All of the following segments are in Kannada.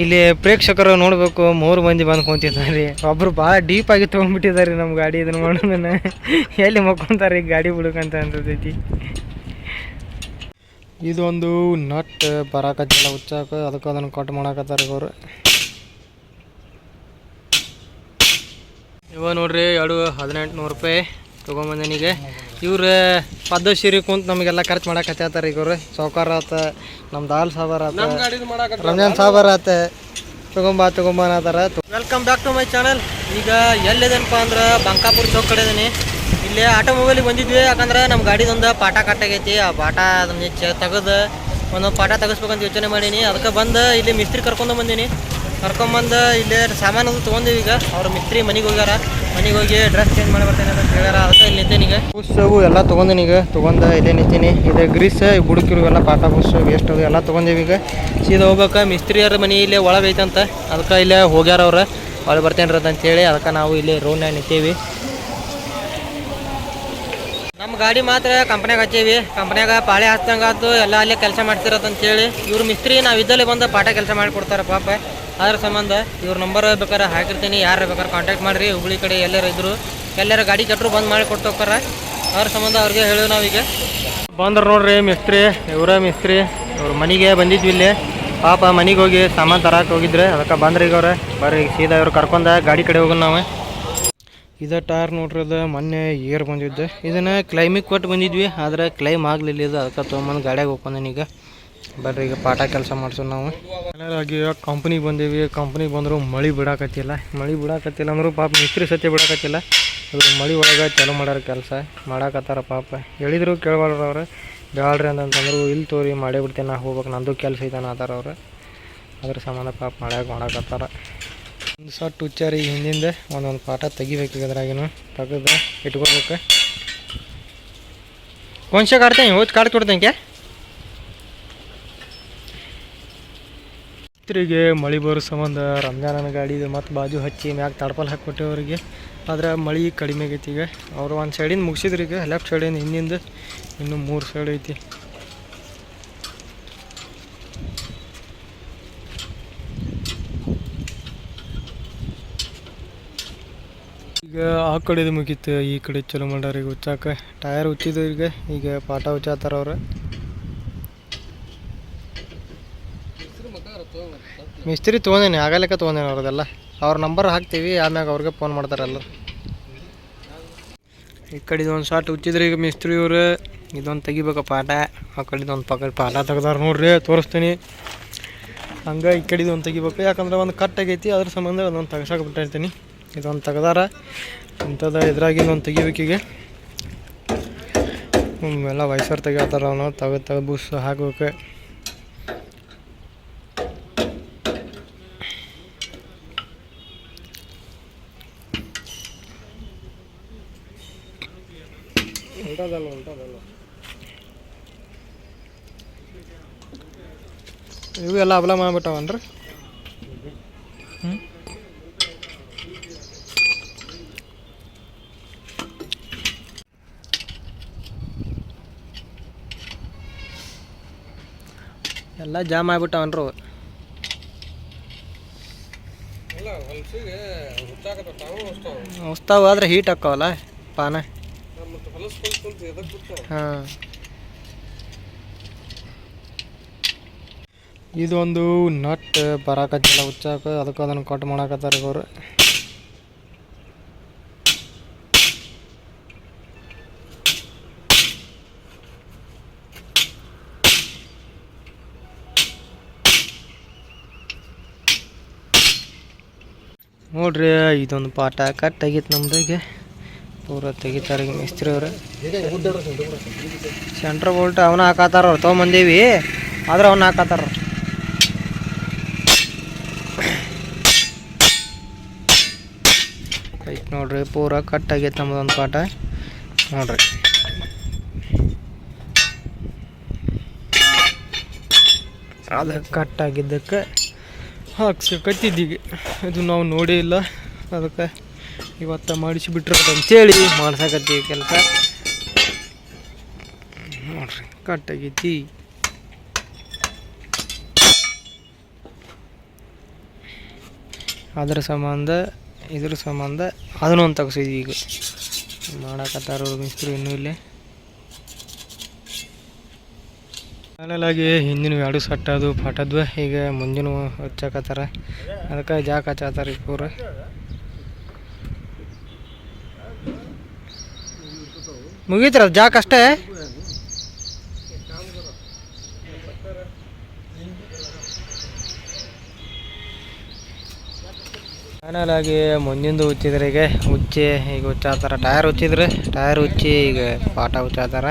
ಇಲ್ಲಿ ಪ್ರೇಕ್ಷಕರು ನೋಡಬೇಕು ಮೂರು ಮಂದಿ ಬಂದು ಕುಂತಿದ್ದಾರೆ. ಒಬ್ರು ಭಾಳ ಡೀಪ್ ಆಗಿ ತೊಗೊಂಡ್ಬಿಟ್ಟಿದ್ದಾರೆ ನಮ್ಮ ಗಾಡಿ ಇದನ್ನ ಮಾಡೋದನ್ನ ಎಲ್ಲಿ ಮಕ್ಕೊಂತಾರೆ ಈಗ ಗಾಡಿ ಬಿಡಕಂತ ಅನ್ಸತೈತಿ ಇದೊಂದು ನಟ್ ಬರಾಕತ್ತಿಲ್ಲ ಹುಚ್ಚಾಕ ಅದಕ್ಕೆ ಅದನ್ನು ಕಟ್ ಮಾಡಾಕತ್ತಾರ ಇವರು. ಇವ ನೋಡ್ರಿ ಎರಡು ಹದಿನೆಂಟು ನೂರು ರೂಪಾಯಿ ತೊಗೊಂಬಂದನಿಗೆ ಇವ್ರು ಪದ್ಮಶ್ರೀ ಕುಂತ ನಮಗೆಲ್ಲ ಖರ್ಚು ಮಾಡಕತ್ತಾರ ಈಗ ಇವ್ರು. ಸಾವ್ಕಾರ ಆತ ನಮ್ಮ ದಾಲ್ ಸಾಬಾರ್ ಆತ ರಂಜಾನ್ ಸಾಬಾರ್ ಆತ. ತಗೊಂಬಾ ತಗೊಂಬಾ welcome back to my channel ಈಗ ಎಲ್ಲಿದೇನಪ್ಪ ಅಂದ್ರೆ ಬಂಕಾಪುರ ಚೌಕ್ ಕಡೆ ಇದೀನಿ. ಇಲ್ಲಿ ಆಟೋಮೊಬೈಲಿಗೆ ಬಂದಿದ್ವಿ ಯಾಕಂದ್ರೆ ನಮ್ಮ ಗಾಡಿದೊಂದು ಪಾಠ ಕಟ್ಟಾಗೈತಿ. ಆ ಪಾಠ ಅದನ್ನ ತೆಗೆದು ಒಂದೊಂದು ಪಾಠ ತೆಗಿಸ್ಬೇಕಂತ ಯೋಚನೆ ಮಾಡೀನಿ. ಅದಕ್ಕೆ ಬಂದು ಇಲ್ಲಿ ಮಿಸ್ತ್ರಿ ಕರ್ಕೊಂಡು ಬಂದೀನಿ. ಕರ್ಕೊಂಬಂದು ಇಲ್ಲಿ ಸಾಮಾನು ತೊಗೊಂಡಿವಿ ಈಗ. ಅವ್ರ ಮಿಸ್ತ್ರಿ ಮನೆಗೆ ಹೋಗ್ಯಾರ. ಮನೆಗೆ ಹೋಗಿ ಡ್ರೆಸ್ ಚೇಂಜ್ ಮಾಡಿ ಬರ್ತೇನೆ ಅಂತ ಹೇಳ್ಯಾರ ಅದಕ್ಕೆ ಇಲ್ಲಿ ನಿಂತೇನೆ ಈಗ. ಬುಸ್ಸವು ಎಲ್ಲ ತೊಗೊಂಡಿನಿ ಈಗ. ತೊಗೊಂಡು ಇಲ್ಲೇ ನಿಂತೀನಿ. ಇದು ಗ್ರೀಸ್ ಗುಡುಕಿರು ಎಲ್ಲ ಪಾಠ ಬುಸ್ ವೇಸ್ಟ್ ಅದು ಎಲ್ಲ ತೊಗೊಂಡಿವಿ ಈಗ. ಸೀದಾ ಹೋಗ್ಬೇಕು. ಮಿಸ್ತ್ರಿಯರ ಮನೆ ಇಲ್ಲೇ ಒಳಗೆ ಐತಂತ. ಅದಕ್ಕೆ ಇಲ್ಲೇ ಹೋಗ್ಯಾರ ಅವ್ರು. ಒಳಗೆ ಬರ್ತೇನೆ ಅಂತ ಹೇಳಿ ಅದಕ್ಕೆ ನಾವು ಇಲ್ಲಿ ರೋಡ್ನಾಗ ನಿಂತೀವಿ. ನಮ್ಮ ಗಾಡಿ ಮಾತ್ರ ಕಂಪ್ನ್ಯಾಗ ಹಚ್ಚೀವಿ. ಕಂಪ್ನ್ಯಾಗ ಪಾಳೆ ಹಚ್ಚಂಗಾತು ಎಲ್ಲ ಅಲ್ಲೇ ಕೆಲಸ ಮಾಡ್ತಿರೋದಂತೇಳಿ ಅಂತೇಳಿ ಇವ್ರು ಮಿಸ್ತ್ರಿ ನಾವು ಇದ್ದಲ್ಲಿ ಬಂದು ಪಾಠ ಕೆಲಸ ಮಾಡಿಕೊಡ್ತಾರೆ ಪಾಪ. ಅದ್ರ ಸಂಬಂಧ ಇವ್ರ ನಂಬರ್ ಬೇಕಾದ್ರೆ ಹಾಕಿರ್ತೀನಿ ಯಾರು ಬೇಕಾದ್ರೆ ಕಾಂಟ್ಯಾಕ್ಟ್ ಮಾಡಿರಿ ಹುಬ್ಳಿ ಕಡೆ ಎಲ್ಲರೂ ಇದ್ರು. ಎಲ್ಲರೂ ಗಾಡಿ ಕಟ್ಟರು ಬಂದ್ ಮಾಡಿ ಕೊಟ್ಟು ಹೋಗ್ತಾರೆ. ಅದ್ರ ಸಂಬಂಧ ಅವ್ರಿಗೆ ಹೇಳಿ ನಾವೀಗ. ಬಂದ್ರೆ ನೋಡ್ರಿ ಮಿಸ್ತ್ರಿ ಇವರ ಮಿಸ್ತ್ರಿ ಇವ್ರ ಮನೆಗೆ ಬಂದಿದ್ವಿ ಇಲ್ಲಿ. ಪಾಪ ಮನೆಗೆ ಹೋಗಿ ಸಾಮಾನು ತರಕ್ಕೆ ಹೋಗಿದ್ರೆ ಅದಕ್ಕೆ ಬಂದ್ರಿ ಈಗ ಅವ್ರೆ. ಬರ್ರಿ ಈಗ ಸೀದಾ ಇವ್ರು ಕರ್ಕೊಂಡ ಗಾಡಿ ಕಡೆ ಹೋಗೋಣ ನಾವು. ಇದು ಟಾರ್ ನೋಡ್ರಿ ಅದು ಮೊನ್ನೆ ಏರ್ ಬಂದಿದ್ದೆ. ಇದನ್ನು ಕ್ಲೈಮಿಗೆ ಕೊಟ್ಟು ಬಂದಿದ್ವಿ ಆದರೆ ಕ್ಲೈಮ್ ಆಗಲಿಲ್ಲ ಇದು ಅದಕ್ಕೆ ತೊಗೊಂಬಂದು ಗಾಡಿಯಾಗ ಹೋಗ್ಕೊಂಡೇನಿ ಈಗ. ಬರ್ರಿ, ಈಗ ಪಾಠ ಕೆಲಸ ಮಾಡ್ಸೋ ನಾವು. ಆಗಿ ಕಂಪ್ನಿಗೆ ಬಂದೀವಿ. ಕಂಪ್ನಿಗೆ ಬಂದ್ರು ಮಳೆ ಬಿಡಾಕತ್ತಿಲ್ಲ. ಮಳೆ ಬಿಡಾಕತ್ತಿಲ್ಲ ಅಂದ್ರು ಪಾಪ ಮಿಸ್ತ್ರಿ ಸತ್ಯ ಬಿಡಾಕತ್ತಿಲ್ಲ. ಅದ್ರ ಮಳೆ ಒಳಗೆ ಚಾಲು ಮಾಡ್ಯಾರ ಕೆಲಸ. ಮಾಡಾಕತ್ತಾರ ಪಾಪ. ಹೇಳಿದ್ರು ಕೇಳಬಾರ್ದು ಅವ್ರು. ಬೇಡ್ರಿ ಅಂತಂದ್ರು ಇಲ್ಲಿ ತೋರಿ, ಮಾಡೇ ಬಿಡ್ತೇನೆ, ನಾ ಹೋಗ್ಬೇಕು. ನಂದು ಕೆಲಸ ಇದ್ದಾನೆ ಆತಾರ ಅವ್ರು. ಅದ್ರ ಸಂಬಂಧ ಪಾಪ ಮಾಡ್ಯಾಗ ಮಾಡಾಕತ್ತಾರ. ಒಂದು ಸಟ್ ಹುಚ್ಚಾರಿ ಹಿಂದಿಂದ ಒಂದೊಂದು ಪಾಠ ತೆಗಿಬೇಕು ಅದ್ರಾಗಿನೂ ತೆಗೆದ್ರೆ ಇಟ್ಕೋಬೇಕು. ಕೊಂಚ ಕಾಡ್ತೇನೆ ಹೋಗಿ ಕಾಡ್ ಕೊಡ್ತೇನೆ ಕ್ಯಾ? ರೈತರಿಗೆ ಮಳೆ ಬರೋ ಸಂಬಂಧ ರಂಜಾನನ ಗಾಡಿದು ಮತ್ತು ಬಾಜು ಹಚ್ಚಿ ಮ್ಯಾಗ ತಡ್ಪಲ್ ಹಾಕ್ಕೊಟ್ಟೆ ಅವರಿಗೆ ಆದ್ರೆ ಮಳೆ ಕಡಿಮೆ ಆಗೈತಿ ಈಗ. ಅವರು ಒಂದು ಸೈಡಿಂದ ಮುಗಿಸಿದ್ರು ಈಗ ಲೆಫ್ಟ್ ಸೈಡಿಂದ ಹಿಂದಿಂದ ಇನ್ನು ಮೂರು ಸೈಡ್ ಐತಿ. ಈಗ ಆ ಕಡೆದು ಮುಗೀತು. ಈ ಕಡೆ ಚಲೋ ಮಾಡ್ಯಾರ ಈಗ ಉಚ್ಚಾಕ ಟಯರ್ ಹುಚ್ಚಿದ್ರು ಈಗ. ಈಗ ಪಾಠ ಹುಚ್ಚಾತಾರ ಅವ್ರು. ಮಿಸ್ತ್ರಿ ತೊಗೊಂಡೇನಿ ಆಗಲೇಕ ತೊಗೊಂಡೇನಿ ಅವ್ರದ್ದೆಲ್ಲ. ಅವ್ರ ನಂಬರ್ ಹಾಕ್ತೀವಿ, ಆಮ್ಯಾಗ ಅವ್ರಿಗೆ ಫೋನ್ ಮಾಡ್ತಾರೆ ಎಲ್ಲರು. ಈ ಕಡೆ ಒಂದು ಶಾಟ್ ಹುಚ್ಚಿದ್ರೆ ಈಗ ಮಿಸ್ತ್ರಿ ಇವ್ರು ಇದೊಂದು ತೆಗಿಬೇಕ ಪಾಠ ಆ ಕಡೆದು ಒಂದು ಪಕ್ಕ ಪಾಠ ತೆಗ್ದಾರ ನೋಡ್ರಿ, ತೋರಿಸ್ತೀನಿ. ಹಂಗೆ ಈ ಕಡೆ ಇದೊಂದು ತೆಗಿಬೇಕು. ಯಾಕಂದ್ರೆ ಒಂದು ಕಟ್ ಆಗೈತಿ, ಅದ್ರ ಸಂಬಂಧ ಅದೊಂದು ತೆಗ್ಸಕ್ಕೆ ಬಿಟ್ಟಿರ್ತೀನಿ ಇದೊಂದು ತೆಗ್ದಾರ. ಇಂಥದ್ದು ಇದ್ರಾಗ ಒಂದು ತೆಗಿಬೇಕೀಗ ಎಲ್ಲ ವಯಸ್ಸರು ತೆಗಿತಾರ ಅವನು. ತೆಗೆದು ತೆಗೆದು ಬುಸ್ ಹಾಕ್ಬೇಕು. ಉಂಟದಲ್ಲ ಉಂಟದಲ್ಲ. ಇವು ಎಲ್ಲ ಅಬಲ ಮಾಡ್ಬಿಟ್ಟವನ್ರಿ? ಹ್ಞೂ ಎಲ್ಲ ಜಾಮ್ ಆಗ್ಬಿಟ್ಟವನ್ರು. ಹೊಸ್ತಾವ. ಆದ್ರೆ ಹೀಟ್ ಹಾಕವಲ್ಲ ಪಾನ? ಹಾಂ. ಇದೊಂದು ನಟ್ ಬರಾಕತ್ತಿಲ್ಲ ಹುಚ್ಚಾಕ. ಅದಕ್ಕೆ ಅದನ್ನು ಕಟ್ ಮಾಡಾಕತ್ತಾರ ಇವರು. ನೋಡ್ರಿ, ಇದೊಂದು ಪಾಠ ಕಟ್ ಆಗಿತ್ತು ನಮ್ದಾಗೆ ಪೂರ ತೆಗಿತಾರೆ ಮಿಸ್ತ್ರಿ ಅವ್ರು. ಸೆಂಟ್ರ್ ಬೋಲ್ಟ್ ಅವನ ಹಾಕತ್ತಾರ ಅವ್ರು, ತೊಗೊಂಬಂದೇವಿ. ಆದ್ರೆ ಅವನ್ನ ಹಾಕತ್ತಾರ ಐತ್ ನೋಡ್ರಿ, ಪೂರ ಕಟ್ ಆಗೈತೆ ನಮ್ದೊಂದು ಪಾಠ. ನೋಡ್ರಿ. ಅದು ಕಟ್ ಆಗಿದ್ದಕ್ಕೆ ಹಾಕ್ಸಕತ್ತಿದ್ದೀವಿ ಇದು ನಾವು ನೋಡೇ ಇಲ್ಲ. ಅದಕ್ಕೆ ಇವತ್ತು ಅಂತೇಳಿ ಮಾಡ್ಸಕತ್ತೀವಿ ಕೆಲಸ. ನೋಡ್ರಿ ಕಟ್ ಆಗೈತಿ. ಅದ್ರ ಸಂಬಂಧ, ಇದ್ರ ಸಂಬಂಧ ಅದನ್ನು ಒಂದು ತೆಗ್ಸಿದ್ವಿ ಈಗ. ಮಾಡಕತ್ತಾರ ಮಿಸ್ತ್ರಿ ಇನ್ನೂ ಇಲ್ಲೇ. ಆಮೇಲಾಗಿ ಹಿಂದಿನ ಎರಡು ಸಟ್ಟದು ಫಾಟದ್ವು ಈಗ ಮುಂದಿನ ಹಚ್ಚಕತ್ತಾರ. ಅದಕ್ಕೆ ಜಾಕ್ ಹಚ್ಚಾತಾರ ಈಗ ಪೂರ ಮುಗೀತ್ರ, ಜಾಕ್ ಅಷ್ಟೇ. ಫೈನಲ್ ಆಗಿ ಮುಂದಿಂದು ಉಚ್ಚಿದ್ರೆ ಈಗ ಹುಚ್ಚಿ ಈಗ ಹುಚ್ಚಾತಾರೆ ಟೈರ್ ಹುಚ್ಚಿದ್ರೆ ಟೈರ್ ಉಚ್ಚಿ, ಈಗ ಪಾಠ ಹುಚ್ಚಾತಾರ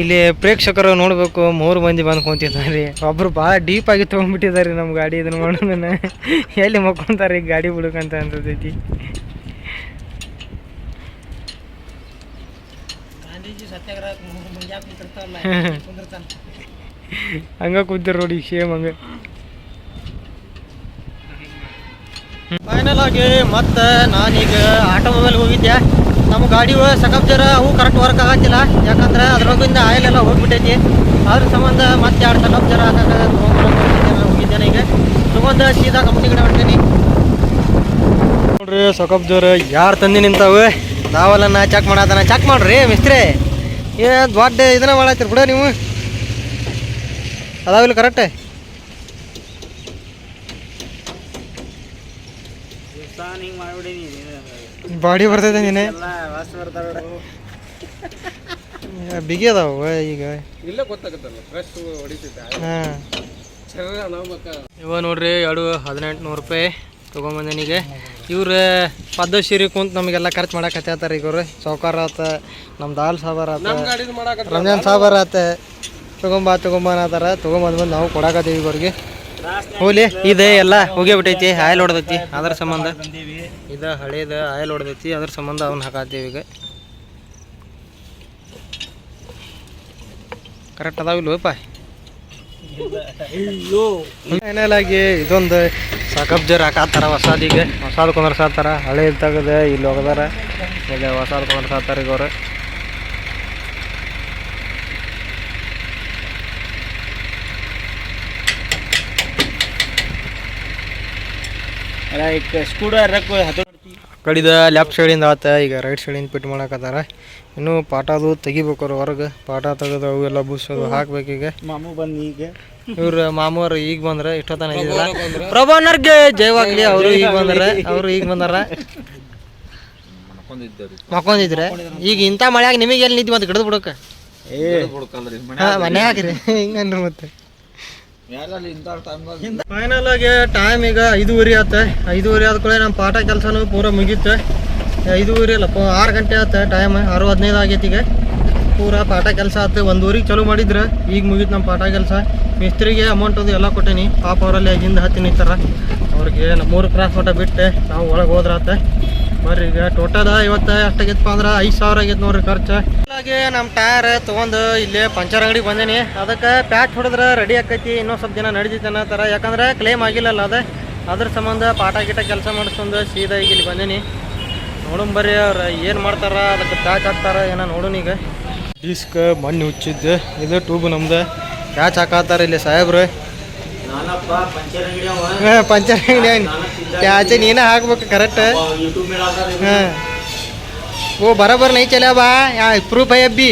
ಇಲ್ಲಿ ಪ್ರೇಕ್ಷಕರು ನೋಡಬೇಕು, ಮೂರು ಮಂದಿ ಬಂದು ಕುಂತಿದ್ದಾರೆ. ಒಬ್ರು ಭಾಳ ಡೀಪ್ ಆಗಿ ತೊಗೊಂಡ್ಬಿಟ್ಟಿದ್ದಾರೆ ನಮ್ಮ ಗಾಡಿ ಇದನ್ನ ಮಾಡೋದನ್ನ ಎಲ್ಲಿ ಮಕ್ಕೊಂತಾರೆ ಈಗ ಗಾಡಿ ಬಿಡುಕಂತ ಅನ್ಸತೈತಿ ಹಂಗ ಕೂತಿರ್ ನೋಡಿ ಸೇಮ್ ಹಂಗ. ಫೈನಲ್ ಆಗಿ ಮತ್ತೆ ನಾನೀಗ ಆಟೋಮೊಬೈಲ್ ಹೋಗಿದ್ದೆ. ನಮ್ಮ ಗಾಡಿ ಸಕಪ್ ಜರ ಅವು ಕರೆಕ್ಟ್ ವರ್ಕ್ ಆಗತ್ತಿಲ್ಲ. ಯಾಕಂದ್ರೆ ಅದ್ರೊಳಗಿಂದ ಆಯಿಲ್ ಎಲ್ಲ ಹೋಗ್ಬಿಟ್ಟೈತಿ. ಅದ್ರ ಸಂಬಂಧ ಮತ್ತೆ ಎರಡು ಸಕಪ್ ಜರ ಹೋಗಿದ್ದೇನೆ ಈಗ. ತಗೊಂಡು ಸೀದಾ ಕಂಪ್ನಿ ಕಡೆ ಹೊಡ್ತೀನಿ ನೋಡ್ರಿ ಸಕಪ್ ಜೋರ ಯಾರು ತಂದಿ ನಿಂತಾವೆ? ನಾವೆಲ್ಲ ಚೆಕ್ ಮಾಡತ್ತಾನ ಚೆಕ್ ಮಾಡ್ರಿ ಮಿಸ್ತ್ರಿ. ಏ ದೊಡ್ಡ ಇದನ್ನ ಮಾಡತ್ತೀರಿ ಬಿಡ ನೀವು. ಅದಾವಿಲ್ಲ ಕರೆಕ್ಟ್ ಬಾಡಿ ಬರ್ತೈತೆ ನೀನೆ. ಎಲ್ಲ ವಾಸ ಬರ್ತಾವ ಬಿಗಿ ಅದಾವ ಈಗ. ಇಲ್ಲ ಗೊತ್ತಾಗತ್ತಲ್ಲ ಫ್ರೆಶ್ ಹೊಡಿತೈತೆ ಹಾಂ. ಇವ ನೋಡ್ರಿ ಎರಡು ಹದಿನೆಂಟು ನೂರು ರೂಪಾಯಿ ತೊಗೊಂಬಂದನಿಗೆ ಇವ್ರು ಪದ್ಮಶ್ರೀ ಕುಂತ ನಮಗೆಲ್ಲ ಖರ್ಚು ಮಾಡಕ್ಕೆ ಹತ್ತಾರ ಈಗ ಅವ್ರು ಸೌಕಾರ ಆತ ನಮ್ಮ ದಾಲ್ ಸಾಬಾರ್ ಆತ ರಂಜಾನ್ ಸಾಬಾರ್ ಆತ. ತೊಗೊಂಬ ತೊಗೊಂಬ ಅನ್ನತಾರ. ತೊಗೊಂಬಂದ್ ಬಂದು ನಾವು ಕೊಡಾಕತ್ತೀವಿ ಇವ್ರಿಗೆ. ಹೋಲಿ ಇದೆ ಎಲ್ಲ ಹೋಗಿ ಬಿಟ್ಟೈತಿ ಆಯಿಲ್ ಹೊಡೆದೈತಿ ಅದ್ರ ಸಂಬಂಧ. ಇದು ಹಳೇದ ಆಯಿಲ್ ಹೊಡೆದೈತಿ ಅದ್ರ ಸಂಬಂಧ ಅವನ್ನ ಹಾಕತ್ತೀವಿ ಈಗ. ಕರೆಕ್ಟ್ ಅಯ್ಯೋ ಫೈನಲ್ ಆಗಿ ಇದೊಂದು ಸಾಕಪ್ ಜರ್ ಹಾಕಾತಾರ ಹೊಸಾದಿಗೆ ಕುಂದ್ರ ಸಾತಾರ ಹಳೆ ತಗದ ಇಲ್ಲಿ ಹೋಗದಾರ. ಈಗ ಹೊಸಾದ್ ಕುಂದ್ರಸಾತಾರ ಈಗ ಅವ್ರು ಸ್ಕೂಟರ್ ಹತ್ತು ಕಡಿದ ಲೆಫ್ಟ್ ಸೈಡಿಂದ ಆತ ಈಗ ರೈಟ್ ಸೈಡಿಂದ ಪಿಟ್ ಮಾಡಕತ್ತಾರ. ಇನ್ನು ಪಾಠ ಅದು ತೆಗಿಬೇಕು ಅವ್ರು ಹೊರಗೆ. ಪಾಠ ತೆಗೆದು ಅವೆಲ್ಲ ಬುಸೋದು ಈಗ. ಮಾಮು ಬಂದು ಈಗ ಇವ್ರ ಮಾಮೂರು ಈಗ ಬಂದ್ರೆ ಇಷ್ಟೊತ್ತನ ಇದಿಲ್ಲ. ಪ್ರಭಾನರ್ಗೆ ಜಯವಾಗ್ಲಿ ಅವರು ಈಗ ಬಂದ್ರೆ. ಅವರು ಈಗ ಬಂದಾರ. ಮಕ್ಕೊಂಡಿದ್ರೆ ಈಗ ಇಂಥ ಮಳೆಯಾಗ ನಿಮಗೆ ಎಲ್ಲಿ ನಿಂತು ಮತ್ತೆ ಗಿಡದ ಬಿಡಕ್ಕೆ ಮನೆ ಹಾಕಿರಿ. ಹಿಂಗನ್ರಿ ಮತ್ತೆ. ಫೈನಲ್ ಆಗಿ ಟೈಮ್ ಈಗ ಐದೂವರೆ ಆತ ಐದೂವರೆ ಆದ ಕೂಡ ನಮ್ಮ ಪಾಠ ಕೆಲಸನೂ ಪೂರ ಮುಗೀತು. ಐದೂವರೆ ಅಲ್ಲ ಆರು ಗಂಟೆ ಆತ ಟೈಮ್ ಆರು ಹದಿನೈದು ಆಗೈತಿ ಈಗ. ಪೂರ ಪಾಠ ಕೆಲಸ ಆತ ಒಂದೂರಿಗೆ ಚಲೋ ಮಾಡಿದ್ರೆ. ಈಗ ಮುಗೀತು ನಮ್ಮ ಪಾಠ ಕೆಲಸ. ಮಿಸ್ತ್ರಿಗೆ ಅಮೌಂಟ್ ಅದು ಎಲ್ಲ ಕೊಟ್ಟೇನಿ. ಪಾಪ ಅವರಲ್ಲಿ ಹಿಂದೆ ಹತ್ತಿ ನಿಂತಾರ ಅವ್ರಿಗೆ ಮೂರು ಕ್ರಾಸ್ ಮಟ್ಟ ಬಿಟ್ಟೆ. ನಾವು ಒಳಗೆ ಹೋದ್ರಾತ ಬರ್ರಿ, ಈಗ ಟೋಟಲ್ ಇವತ್ತು ಎಷ್ಟಾಗೈತಪ್ಪ ಅಂದ್ರೆ ಐದು ಸಾವಿರ ಆಗೈತೆ ನೋಡ್ರಿ ಖರ್ಚು. ಹಾಗೆ ನಮ್ಮ ಟೈರ್ ತೊಗೊಂಡು ಇಲ್ಲೇ ಪಂಚರ್ ಅಂಗಡಿಗೆ ಬಂದೇನಿ. ಅದಕ್ಕೆ ಪ್ಯಾಚ್ ಹೊಡೆದ್ರೆ ರೆಡಿ ಆಕೈತಿ ಇನ್ನೊಂದು ಸ್ವಲ್ಪ ದಿನ ನಡೀತೈತೆ ಥರ. ಯಾಕಂದ್ರೆ ಕ್ಲೇಮ್ ಆಗಿಲ್ಲಲ್ಲ ಅದೇ. ಅದ್ರ ಸಂಬಂಧ ಪಾಠ ಗೀಟ ಕೆಲಸ ಮಾಡಿಸ್ಕೊಂಡು ಸೀದಾ ಈಗ ಇಲ್ಲಿ ಬಂದೇನಿ. ನೋಡೋಣ ಬರ್ರಿ ಅವ್ರು ಏನು ಮಾಡ್ತಾರ, ಅದಕ್ಕೆ ಪ್ಯಾಚ್ ಹಾಕ್ತಾರ ಏನೋ ನೋಡೋಣ ಈಗ. ಡಿಸ್ಕ್ ಮಣ್ಣು ಹುಚ್ಚಿದ್ದು, ಇದು ಟ್ಯೂಬ್ ನಮ್ದು. ಪ್ಯಾಚ್ ಹಾಕತ್ತಾರ ಇಲ್ಲಿ ಸಾಹೇಬ್ರು. ಹಾಂ ಪಂಚರ್ ಅಂಗಡಿ ಅವ್ನು ಆಚೆ ನೀನೇ ಹಾಕ್ಬೇಕು ಕರೆಕ್ಟ್ ಹಾಂ. ಓ ಬರೋಬ್ಬರ ನೈ ಚಲ ಬಾ. ಯಾ ಪ್ರೂಫ್ ಐ ಅಬ್ಬಿ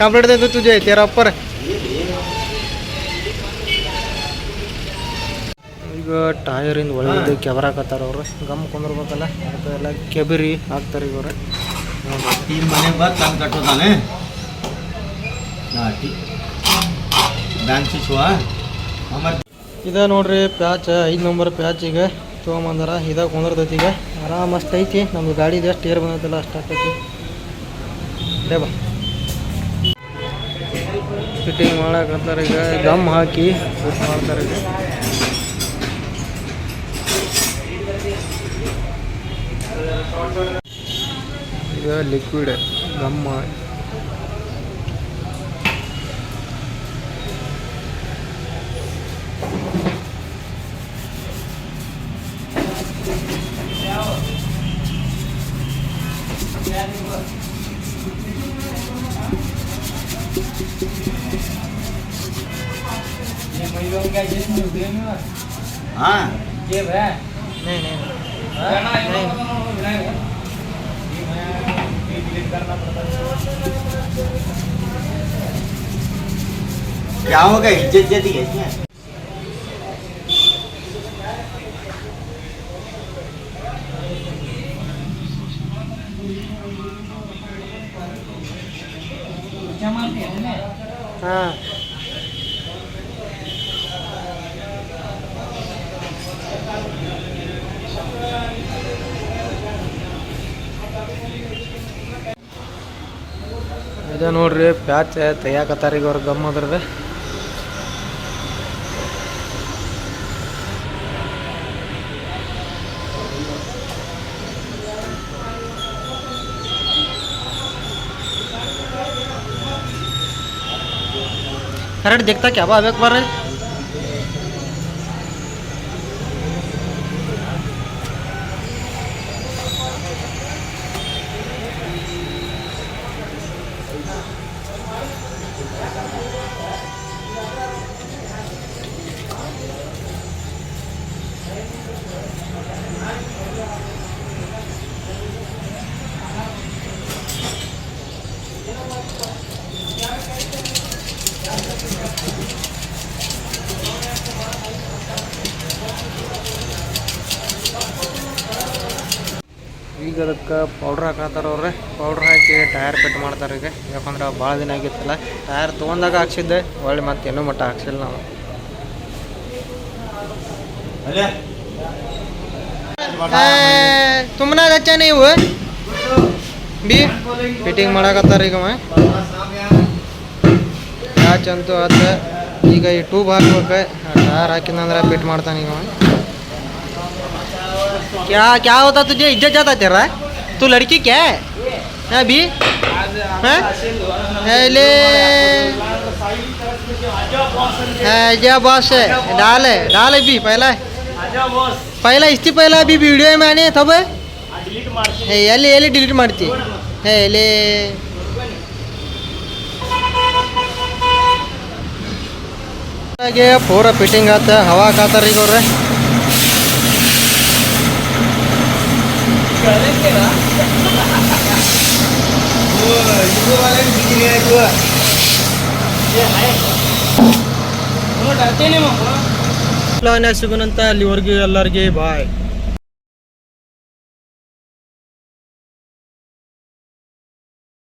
ಕಂಪ್ಲೀಟ್ ತುಜೆ ತೇರ ಅಪ್ಪರ. ಈಗ ಟಯರಿಂದ ಒಳ್ಳೆದು ಕೆಬರಾಕತ್ತಾರ ಅವರು. ಗಮ್ ಕುಂದಿರ್ಬೇಕಲ್ಲ ಅದಕ್ಕೆ ಎಲ್ಲ ಕೆಬರಿ ಹಾಕ್ತಾರೆ ಇವರು ಮನೆ ಬಂದು ನಾಟಿ ಬ್ಯಾಂಕ್ ಶಿಶುವ. ಇದ ನೋಡ್ರಿ ಪ್ಯಾಚ್, ಐದು ನಂಬರ್ ಪ್ಯಾಚ್ ಈಗ. ತೊಗೊಂಬಂದಾರ. ಇದ ಕುಂದಿರ್ತೈತಿ ಈಗ. ಆರಾಮ್ ಅಷ್ಟು ಐತಿ ನಮ್ದು ಗಾಡಿ ಎಷ್ಟು ಏರ್ ಬಂದೈತಲ್ಲ, ಅಷ್ಟು ಆಗ್ತೈತಿ. ಡೇ ಬಾ. ಫಿಟ್ಟಿಂಗ್ ಈಗ. ಗಮ್ ಹಾಕಿ ಫಿಟ್ ಮಾಡ್ತಾರೆ ಈಗ. ಈಗ ಲಿಕ್ವಿಡ್ ಗಮ್ ಯಾವಾಗ ಇಜ್ಜತ್ ಜೊತೆಗೆ ನೋಡ್ರಿ ಪ್ಯಾಚ ತೆಗಿಯಾಕತ್ತಾರ ಈಗ ಅವ್ರ ಗಮ್ करेक्ट देखता क्या बा अब ಇದಕ್ಕೆ ಪೌಡ್ರ್ ಹಾಕತ್ತಾರ ಅವ್ರೆ ಪೌಡ್ರ್ ಹಾಕಿ ಟಯರ್ ಕಟ್ ಮಾಡ್ತಾರೆ ಈಗ. ಯಾಕಂದ್ರೆ ಭಾಳ ದಿನ ಆಗಿತ್ತಲ್ಲ. ಟೈರ್ ತೊಗೊಂಡಾಗ ಹಾಕ್ಸಿದ್ದೆ. ಒಳ್ಳೆ ಮತ್ತೆ ಇನ್ನೂ ಮಟ್ಟ ಹಾಕ್ಸಿಲ್ಲ ನಾವು ತುಂಬನ ಹಚ್ಚ ನೀವು? ಬಿ. ಫಿಟ್ಟಿಂಗ್ ಮಾಡಕತ್ತಾರ ಈಗ ಮ್ಯಾಚ್ ಅಂತೂ ಆತ. ಈಗ ಈ ಟೂಬ್ ಹಾಕ್ಬೇಕು. ಟಯರ್ ಹಾಕಿದಂದ್ರೆ ಫಿಟ್ ಮಾಡ್ತಾನೆ ಈಗ ಕ್ಯಾ ಕ್ಯಾ ಹೋತಾ ಇಜ್ಜತ್ ಜಾತಾ तू लड़की क्या है? अभी? हेले आजा बॉस है। डाल है डाल है भी, पहला है। पहला इसी पहला अभी वीडियो है मैंने, तब है। एले डिलीट मारती। है एले फोर फिटिंग आता हवा खातर ही कर ಪ್ಲಾನ್ ಸಿಗುನಂತ ಅಲ್ಲಿವರೆಗೂ ಎಲ್ಲರಿಗೆ ಬಾಯ್